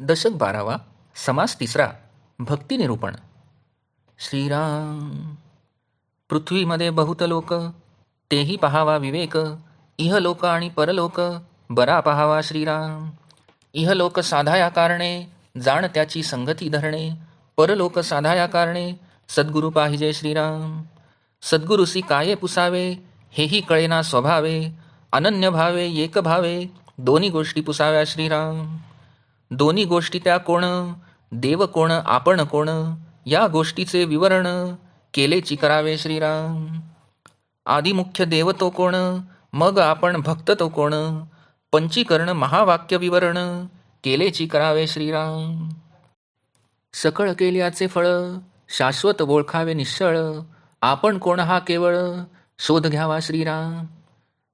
दशक बारावा समास तिसरा भक्तिनिरूपण श्रीराम पृथ्वीमध्ये बहुत लोक तेही पहावा विवेक इहलोक आणि परलोक बरा पहावा श्रीराम. इहलोक साधाया कारणे जाण त्याची संगती धरणे परलोक साधाया कारणे सद्गुरु पाहिजे श्रीराम. सद्गुरुसी काये पुसावे हेही कळेना स्वभावे अनन्य भावे एक भावे दोन्ही गोष्टी पुसाव्या श्रीराम. दोन्ही गोष्टी त्या कोण? देव कोण? आपण कोण? या गोष्टीचे विवरण केलेची करावे श्रीराम. आदिमुख्य देव तो कोण? मग आपण भक्त तो कोण? पंचीकरण महावाक्य विवरण केलेची करावे श्रीराम. सकळ केल्याचे फळ शाश्वत ओळखावे निश्चळ आपण कोण हा केवळ? शोध घ्यावा श्रीराम.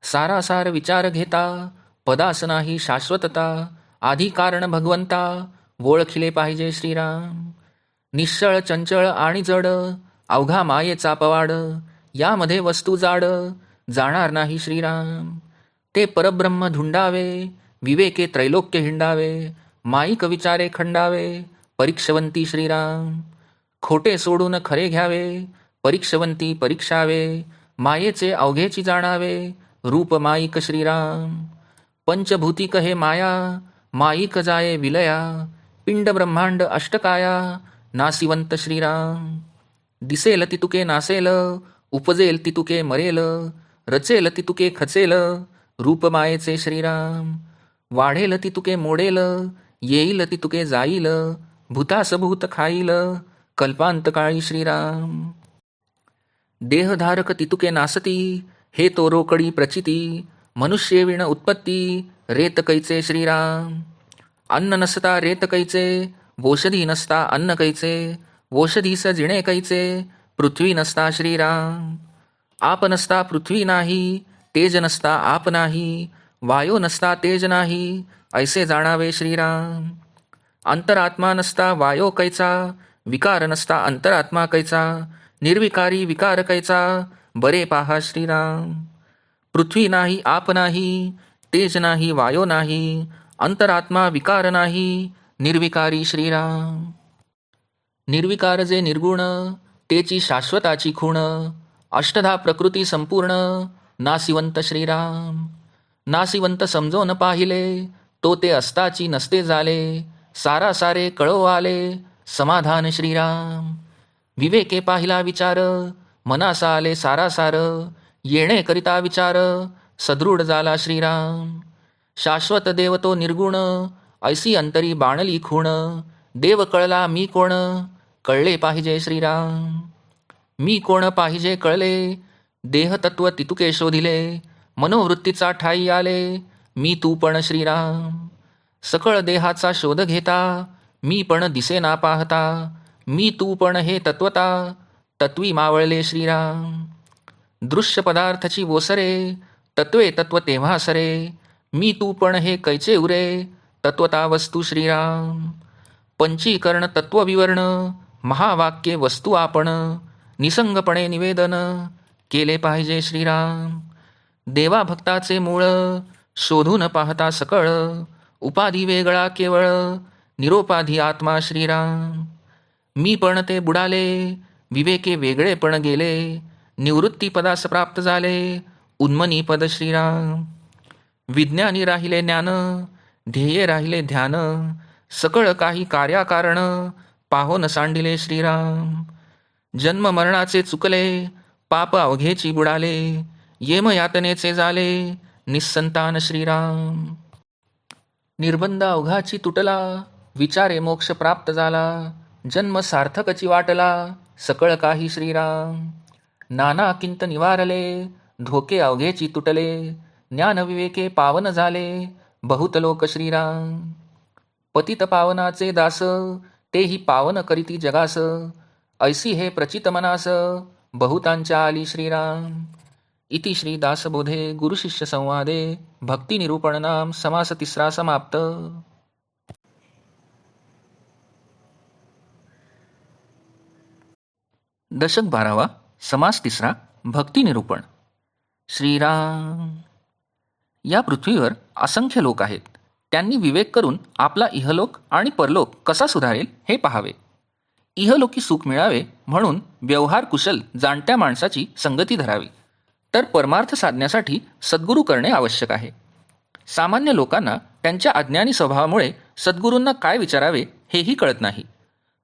सारासार विचार घेता पदास नाही शाश्वतता आधी कारण भगवंता ओळखिले पाहिजे श्रीराम. निश्चळ चंचळ आणि जड अवघा मायेचा पवाड यामध्ये वस्तू जाड जाणार नाही श्रीराम. ते परब्रह्म धुंडावे विवेके त्रैलोक्य हिंडावे माईक विचारे खंडावे परीक्षवंती श्रीराम. खोटे सोडून खरे घ्यावे परीक्षवंती परीक्षावे मायेचे अवघेची जाणावे रूप माईक श्रीराम. पंचभूतिक हे माया माईक जाये विलया पिंड ब्रह्मांड अष्टकाया नासिवंत श्रीराम। दिसेल तितुके नासेल उपजेल तितुके मरेल रचेल तितुके खचेल रूप मायेचे श्रीराम। वाढेल तितुके मोडेल येईल तितुके जाईल जाईल भूतासभूत खाईल कल्पांत काळी श्रीराम। देहधारक तितुके नासती हे तो रोकडी प्रचिती मनुष्य विण उत्पत्ती रेत कैचे श्रीराम। अन्न नसता रेत कैचे वोषधी नसता अन्न कैचे वोषधीस जिणे कैचे पृथ्वी नसता श्रीराम। आप नसता पृथ्वी नाही तेज नसता आप नाही वायो नसता तेज नाही ऐसे जाणावे श्रीराम। अंतरात्मा नसता वायो कैचा विकार नसता अंतरात्मा कैचा निर्विकारी विकार कैचा बरे पाहा श्रीराम। पृथ्वी नाही आप नाही तेज नाही वायो नाही अंतरात्मा विकार नाही निर्विकारी श्रीराम. निर्विकार जे निर्गुण तेची शाश्वताची खूण अष्टधा प्रकृती संपूर्ण नासिवंत श्रीराम. नासिवंत समजोन पाहिले तो ते असताची नसते झाले सारा सारे कळो आले समाधान श्रीराम. विवेके पाहिला विचार मनासा आले सारा सार येणे करिता विचार सदृढ झाला श्रीराम. शाश्वत देव तो निर्गुण ऐसी अंतरी बाणली खूण. देव कळला मी कोण कळले पाहिजे श्रीराम. मी कोण पाहिजे कळले देहतत्व तितुके शोधिले. मनोवृत्तीचा ठाई आले मी तू पण श्रीराम. सकळ देहाचा शोध घेता मी पण दिसे ना पाहता. मी तू पण हे तत्वता तत्वी मावळले श्रीराम. दृश्य पदार्थची ओसरे तत्वे तत्व तेव्हा सरे. मी तू पण हे कैचे उरे तत्वता वस्तू श्रीराम. पंचीकरण तत्वविवरण महावाक्ये वस्तू आपण निसंगपणे निवेदन केले पाहिजे श्रीराम. देवा भक्ताचे मूळ शोधून पाहता सकळ उपाधी वेगळा केवळ निरोपाधी आत्मा श्रीराम. मी पण ते बुडाले विवेके वेगळे पण गेले निवृत्तीपदास प्राप्त झाले. उन्मनी पद श्रीराम. विज्ञानी राहिले ज्ञान. ध्येय राहिले ध्यान. सकळ काही कार्याकारण. पाहून सांडिले श्रीराम. जन्म मरणाचे चुकले. पाप अवघेची बुडाले. येम यातनेचे झाले निसंतान श्रीराम. निर्बंध अवघाची तुटला. विचारे मोक्ष प्राप्त झाला. जन्म सार्थकची वाटला. सकळ काही श्रीराम. नाना किंत निवारले धोके अवघेची तुटले ज्ञान विवेके पावन झाले बहुत लोक श्रीराम. पतित पावनाचे दास तेही पावन करीती जगास ऐसी हे प्रचित मनास बहुतांच्या आली श्रीराम. इति श्री दासबोधे गुरुशिष्य संवादे भक्ती निरूपण नाम समास तिसरा समाप्त. दशक बारावा समास तिसरा भक्ती निरूपण. श्रीराम. या पृथ्वीवर असंख्य लोक आहेत. त्यांनी विवेक करून आपला इहलोक आणि परलोक कसा सुधारेल हे पाहावे. इहलोकी सुख मिळावे म्हणून व्यवहार कुशल जाणत्या माणसाची संगती धरावी. तर परमार्थ साधण्यासाठी सद्गुरू करणे आवश्यक आहे. सामान्य लोकांना त्यांच्या अज्ञानी स्वभावामुळे सद्गुरूंना काय विचारावे हेही कळत नाही.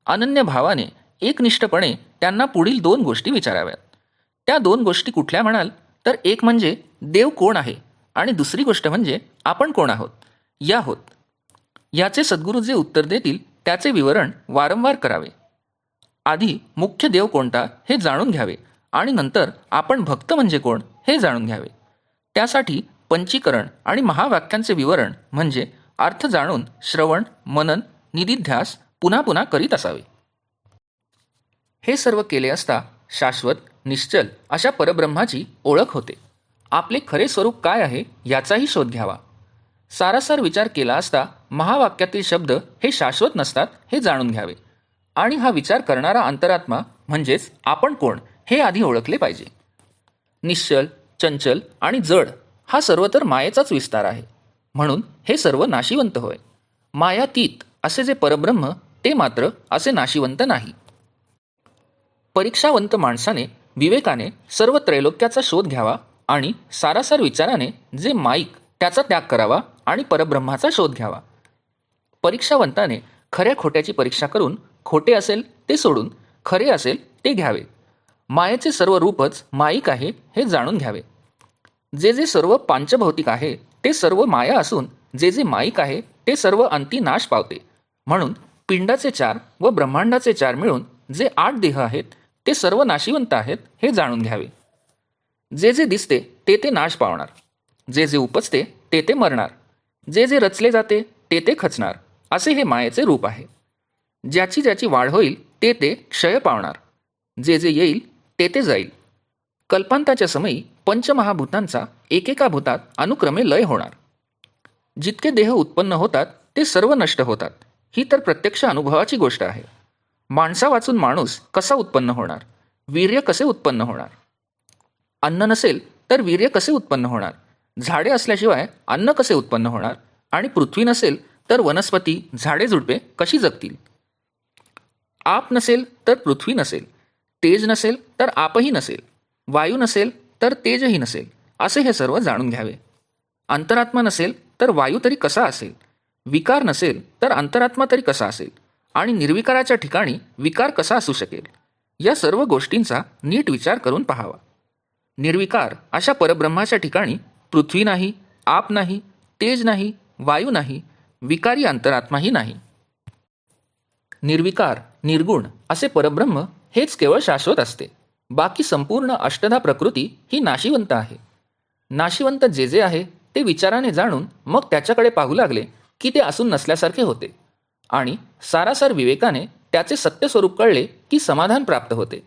अनन्य भावाने एकनिष्ठपणे त्यांना पुढील दोन गोष्टी विचाराव्यात. त्या दोन गोष्टी कुठल्या म्हणाल तर एक म्हणजे देव कोण आहे? आणि दुसरी गोष्ट म्हणजे आपण कोण आहोत? या होत. याचे सद्गुरू जे उत्तर देतील त्याचे विवरण वारंवार करावे. आधी मुख्य देव कोणता हे जाणून घ्यावे. आणि नंतर आपण भक्त म्हणजे कोण हे जाणून घ्यावे. त्यासाठी पंचीकरण आणि महावाक्यांचे विवरण म्हणजे अर्थ जाणून श्रवण मनन निधिध्यास पुन्हा पुन्हा करीत असावे. हे सर्व केले असता शाश्वत निश्चल अशा परब्रह्माची ओळख होते. आपले खरे स्वरूप काय आहे याचाही शोध घ्यावा. सारासार विचार केला असता महावाक्यातील शब्द हे शाश्वत नसतात हे जाणून घ्यावे. आणि हा विचार करणारा अंतरात्मा म्हणजेच आपण कोण हे आधी ओळखले पाहिजे. निश्चल चंचल आणि जड हा सर्व तर मायेचाच विस्तार आहे. म्हणून हे सर्व नाशिवंत होय. मायातीत असे जे परब्रह्म ते मात्र असे नाशिवंत नाही. परीक्षावंत माणसाने विवेकाने सर्व त्रैलोक्याचा शोध घ्यावा आणि सारासार विचाराने जे माईक त्याचा त्याग करावा आणि परब्रह्माचा शोध घ्यावा. परीक्षावंताने खऱ्या खोट्याची परीक्षा करून खोटे असेल ते सोडून खरे असेल ते घ्यावे. मायेचे सर्व रूपच माईक आहे हे जाणून घ्यावे. जे जे सर्व पांचभौतिक आहे ते सर्व माया असून जे जे माईक आहे ते सर्व अंती नाश पावते. म्हणून पिंडाचे चार व ब्रह्मांडाचे चार मिळून जे आठ देह आहेत ते सर्व नाशिवंत आहेत हे जाणून घ्यावे. जे जे दिसते ते ते नाश पावणार. जे जे उपजते ते ते मरणार. जे जे रचले जाते ते ते खचणार. असे हे मायेचे रूप आहे. ज्याची ज्याची वाढ होईल ते ते क्षय पावणार. जे जे येईल ते ते जाईल. कल्पांताच्या समयी पंचमहाभूतांचा एकेका भूतात अनुक्रमे लय होणार. जितके देह उत्पन्न होतात ते सर्व नष्ट होतात. ही तर प्रत्यक्ष अनुभवाची गोष्ट आहे. माणसा वाचून माणूस कसा उत्पन्न होणार? वीर्य कसे उत्पन्न होणार? अन्न नसेल तर वीर्य कसे उत्पन्न होणार? झाडे असल्याशिवाय अन्न कसे उत्पन्न होणार? आणि पृथ्वी नसेल तर वनस्पती झाडे झुडपे कशी जगतील? आप नसेल तर पृथ्वी नसेल. तेज नसेल तर आपही नसेल. वायू नसेल तर तेजही नसेल. असे हे सर्व जाणून घ्यावे. अंतरात्मा नसेल तर वायू तरी कसा असेल? विकार नसेल तर अंतरात्मा तरी कसा असेल? आणि निर्विकाराच्या ठिकाणी विकार कसा असू शकेल या सर्व गोष्टींचा नीट विचार करून पाहावा. निर्विकार अशा परब्रह्माच्या ठिकाणी पृथ्वी नाही आप नाही तेज नाही वायू नाही विकारी अंतरात्माही नाही. निर्विकार निर्गुण असे परब्रह्म हेच केवळ शाश्वत असते. बाकी संपूर्ण अष्टधा प्रकृती ही नाशिवंत आहे. नाशिवंत जे जे आहे ते विचाराने जाणून मग त्याच्याकडे पाहू लागले की ते असून नसल्यासारखे होते. आणि सारासार विवेकाने त्याचे सत्य स्वरूप कळले की समाधान प्राप्त होते.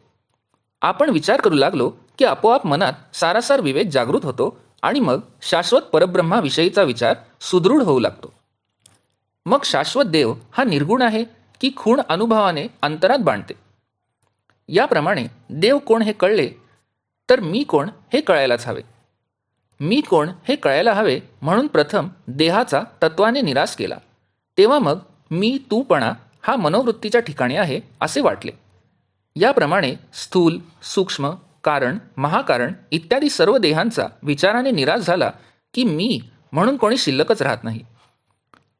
आपण विचार करू लागलो की आपोआप मनात सारासार विवेक जागृत होतो आणि मग शाश्वत परब्रह्माविषयीचा विचार सुदृढ होऊ लागतो. मग शाश्वत देव हा निर्गुण आहे की खूण अनुभवाने अंतरात बांधते. याप्रमाणे देव कोण हे कळले तर मी कोण हे कळायलाच हवे. मी कोण हे कळायला हवे म्हणून प्रथम देहाचा तत्वाने निराश केला. तेव्हा मग मी तूपणा हा मनोवृत्तीच्या ठिकाणी आहे असे वाटले. याप्रमाणे स्थूल सूक्ष्म कारण महाकारण इत्यादी सर्व देहांचा विचाराने निराश झाला की मी म्हणून कोणी शिल्लकच राहत नाही.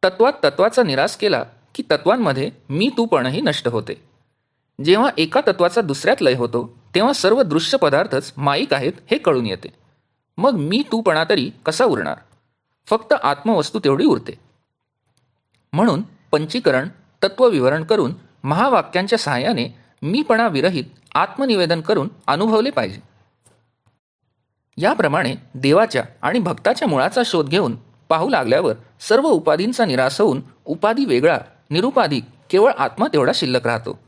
तत्वात तत्वाचा निराश केला की तत्वांमध्ये मी तूपणही नष्ट होते. जेव्हा एका तत्वाचा दुसऱ्यात लय होतो तेव्हा सर्व दृश्य पदार्थच माईक आहेत हे कळून येते. मग मी तूपणा तरी कसा उरणार? फक्त आत्मवस्तू तेवढी उरते. म्हणून पंचीकरण तत्वविवरण करून महावाक्यांच्या सहाय्याने मीपणा विरहित आत्मनिवेदन करून अनुभवले पाहिजे. याप्रमाणे देवाच्या आणि भक्ताच्या मुळाचा शोध घेऊन पाहू लागल्यावर सर्व उपाधींचा निराश होऊन उपाधी वेगळा निरुपाधी केवळ आत्मा तेवढा शिल्लक राहतो.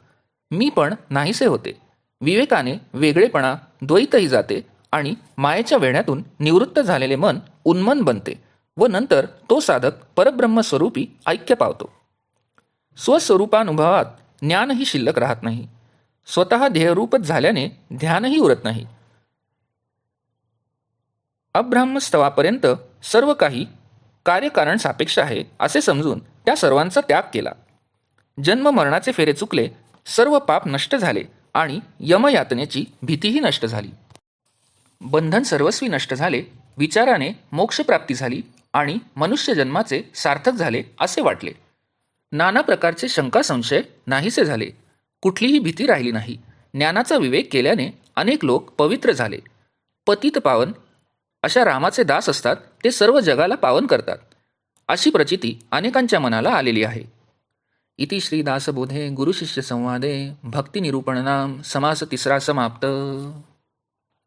मी पण नाहीसे होते. विवेकाने वेगळेपणा द्वैतही जाते आणि मायेच्या वेण्यातून निवृत्त झालेले मन उन्मन बनते व नंतर तो साधक परब्रह्मस्वरूपी ऐक्य पावतो. स्वस्वरूपानुभवात ज्ञानही शिल्लक राहत नाही. स्वतः ध्येयरूपच झाल्याने ध्यानही उरत नाही. अब्राह्मस्तवापर्यंत सर्व काही कार्यकारण सापेक्ष आहे असे समजून त्या सर्वांचा त्याग केला. जन्म मरणाचे फेरे चुकले सर्व पाप नष्ट झाले आणि यमयातनेची भीतीही नष्ट झाली. बंधन सर्वस्वी नष्ट झाले विचाराने मोक्षप्राप्ती झाली आणि मनुष्य जन्माचे सार्थक झाले असे वाटले. नाना प्रकारचे शंका संशय नाहीसे झाले. कुठलीही भीती राहिली नाही. ज्ञानाचा विवेक केल्याने अनेक लोक पवित्र झाले. पतित पावन अशा रामाचे दास असतात ते सर्व जगाला पावन करतात. अशी प्रचिती अनेकांच्या मनाला आलेली आहे. इति श्री दासबोधे गुरुशिष्य संवादे भक्तिनिरूपणनाम समास तिसरा समाप्त.